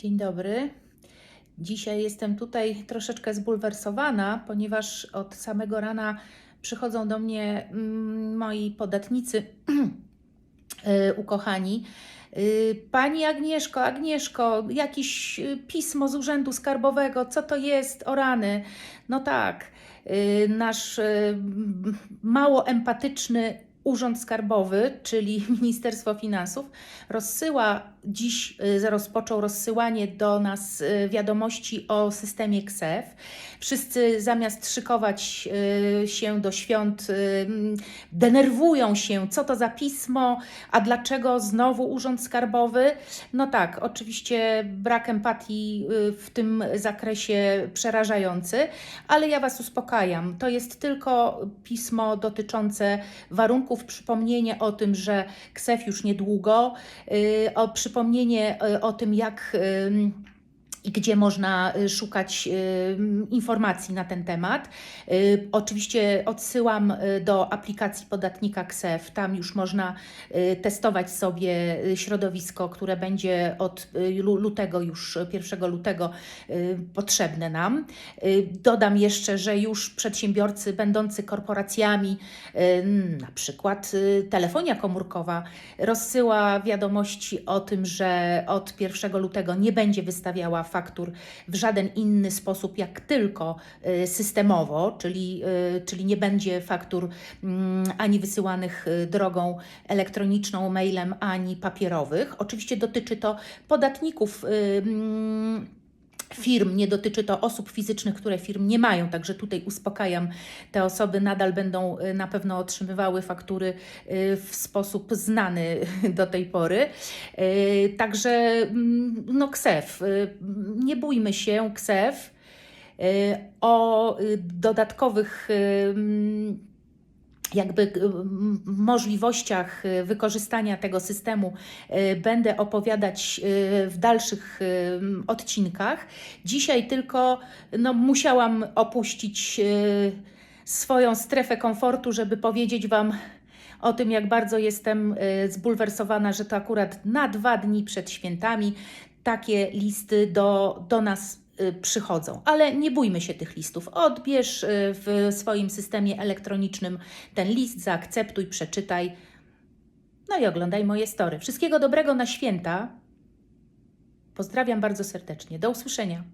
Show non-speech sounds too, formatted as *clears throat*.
Dzień dobry. Dzisiaj jestem tutaj troszeczkę zbulwersowana, ponieważ od samego rana przychodzą do mnie mm, moi podatnicy *clears throat* y, ukochani. Y, Pani Agnieszko, Agnieszko, jakieś y, pismo z Urzędu Skarbowego, co to jest? O rany. No tak, nasz mało empatyczny Urząd Skarbowy, czyli *laughs* Ministerstwo Finansów, rozsyła dziś, y, rozpoczął rozsyłanie do nas y, wiadomości o systemie KSEF. Wszyscy zamiast szykować y, się do świąt, denerwują się, co to za pismo, a dlaczego znowu Urząd Skarbowy. No tak, oczywiście brak empatii w tym zakresie przerażający, ale ja Was uspokajam. To jest tylko pismo dotyczące warunków, przypomnienie o tym, że KSEF już niedługo, y, o przypomnienie y, o tym, jak i gdzie można y, szukać y, informacji na ten temat. Y, Oczywiście odsyłam do aplikacji podatnika KSEF. Tam już można testować sobie środowisko, które będzie od lu- lutego, już 1 lutego potrzebne nam. Dodam jeszcze, że już przedsiębiorcy będący korporacjami, na przykład telefonia komórkowa, rozsyła wiadomości o tym, że od 1 lutego nie będzie wystawiała faktur w żaden inny sposób, jak tylko y, systemowo, czyli, y, czyli nie będzie faktur mm, ani wysyłanych y, drogą elektroniczną, mailem, ani papierowych. Oczywiście dotyczy to podatników. Firm, nie dotyczy to osób fizycznych, które firm nie mają, także tutaj uspokajam, te osoby nadal będą y, na pewno otrzymywały faktury y, w sposób znany *laughs* do tej pory. Y, Także mm, no KSEF, nie bójmy się KSEF o dodatkowych mm, jakby y, możliwościach y, wykorzystania tego systemu y, będę opowiadać w dalszych odcinkach. Dzisiaj tylko no, musiałam opuścić swoją strefę komfortu, żeby powiedzieć Wam o tym, jak bardzo jestem zbulwersowana, że to akurat na dwa dni przed świętami takie listy do, do nas przychodzą. Ale nie bójmy się tych listów. Odbierz y, w swoim systemie elektronicznym ten list, zaakceptuj, przeczytaj. No i oglądaj moje story. Wszystkiego dobrego na święta. Pozdrawiam bardzo serdecznie. Do usłyszenia.